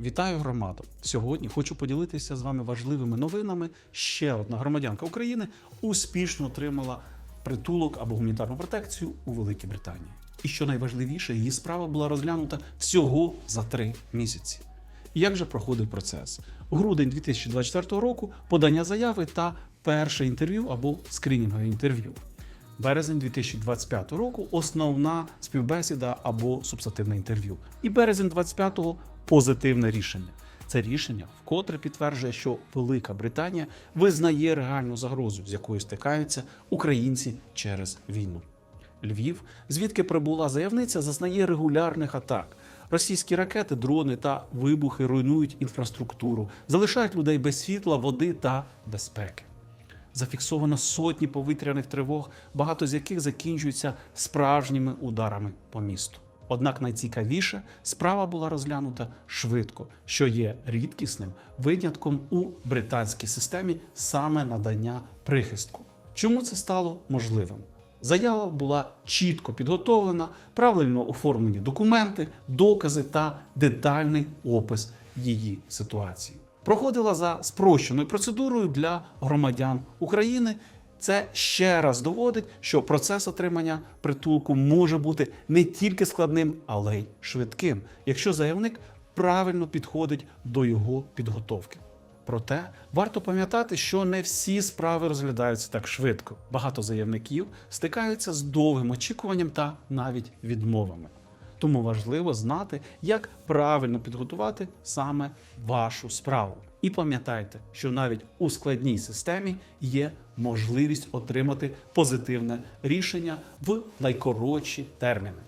Вітаю громаду! Сьогодні хочу поділитися з вами важливими новинами. Ще одна громадянка України успішно отримала притулок або гуманітарну протекцію у Великій Британії. І що найважливіше, її справа була розглянута всього за три місяці. Як же проходив процес? Грудень 2024 року подання заяви та перше інтерв'ю або скринінгове інтерв'ю. Березень 2025 року основна співбесіда або субстативне інтерв'ю. І березень 25-го позитивне рішення. Це рішення вкотре підтверджує, що Велика Британія визнає реальну загрозу, з якою стикаються українці через війну. Львів, звідки прибула заявниця, зазнає регулярних атак. Російські ракети, дрони та вибухи руйнують інфраструктуру, залишають людей без світла, води та безпеки. Зафіксовано сотні повітряних тривог, багато з яких закінчуються справжніми ударами по місту. Однак найцікавіше справа була розглянута швидко, що є рідкісним винятком у британській системі саме надання прихистку. Чому це стало можливим? Заява була чітко підготовлена, правильно оформлені документи, докази та детальний опис її ситуації. Проходила за спрощеною процедурою для громадян України. Це ще раз доводить, що процес отримання притулку може бути не тільки складним, але й швидким, якщо заявник правильно підходить до його підготовки. Проте варто пам'ятати, що не всі справи розглядаються так швидко. Багато заявників стикаються з довгим очікуванням та навіть відмовами. Тому важливо знати, як правильно підготувати саме вашу справу. І пам'ятайте, що навіть у складній системі є можливість отримати позитивне рішення в найкоротші терміни.